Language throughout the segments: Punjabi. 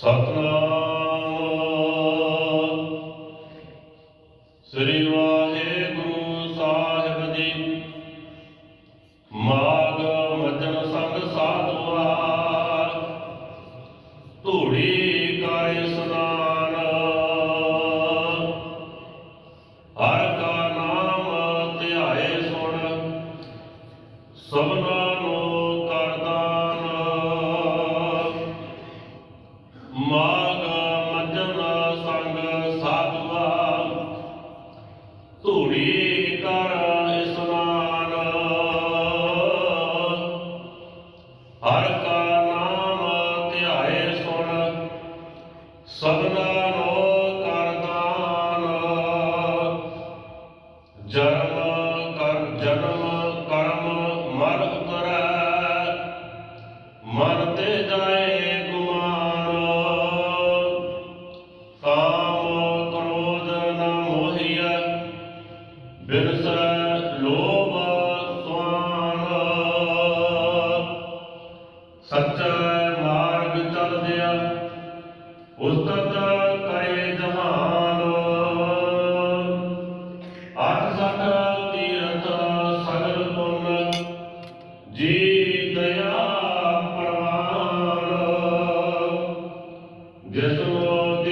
ਸਤਨਾਮ। ਸ੍ਰੀ ਵਾਹਿਗੁਰੂ ਸਾਹਿਬ ਜੀ। ਮਾਗ ਮਜਨ ਸੰਗ ਸਾਧੂਆ ਧੂੜੀ ਕਾ ਇਸਨਾਨ ਹਰ ਕਾ ਨਾਮ ਧਿਆਏ ਸੁਣ। ਸਭਨਾ ਧੂੜੀ ਕਰ ਬਿਨਸੈ ਲੋਭ ਸਵਾਨ ਸੱਚਾ ਮਾਰਗ ਚੱਲਦਿਆ ਉਸਤਤ ਕਰੇ ਜਹਾਨ ਅਠ ਸਠ ਤੀਰਥ ਸਗਲ ਪੁੰਨ ਜੀ ਦਇਆ ਪ੍ਰਵਾਨ ਜਿਸੋ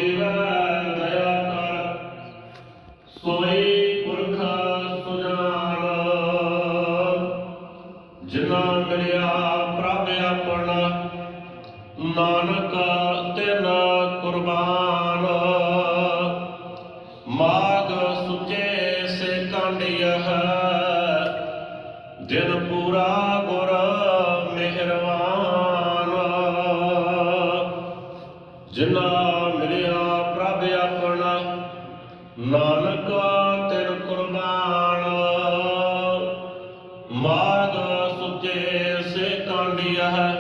ਕਰ ਸੋਈ ਮਾਗ ਸੁਚੇ ਸੇ ਕੰਡਿਯਹ ਦਿਨ ਪੂਰਾ ਗੁਰ ਮਿਹਰਵਾਨ। ਜਿਨਾ ਮਿਲਿਆ ਪ੍ਰਭ ਆਪਣਾ, ਨਾਨਕ ਤਿਨ ਕੁਰਬਾਨ। ਮਾਗ ਸੁਚੇ ਸੇ ਕਾਂਡੀਆ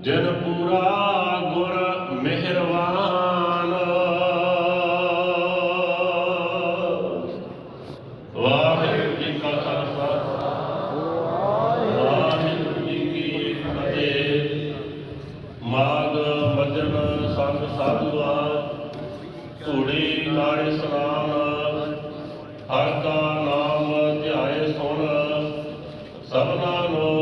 ਜਨ ਪੂਰਾ ਗੁਰ ਮਿਹਰਵਾਨ। ਧੂੜੀ ਨਾਲੇ ਸਨਾਨ ਹਰ ਕਾ ਨਾਮ ਧਿਆਏ ਸੁਣ ਸਭਨਾ ਨੂੰ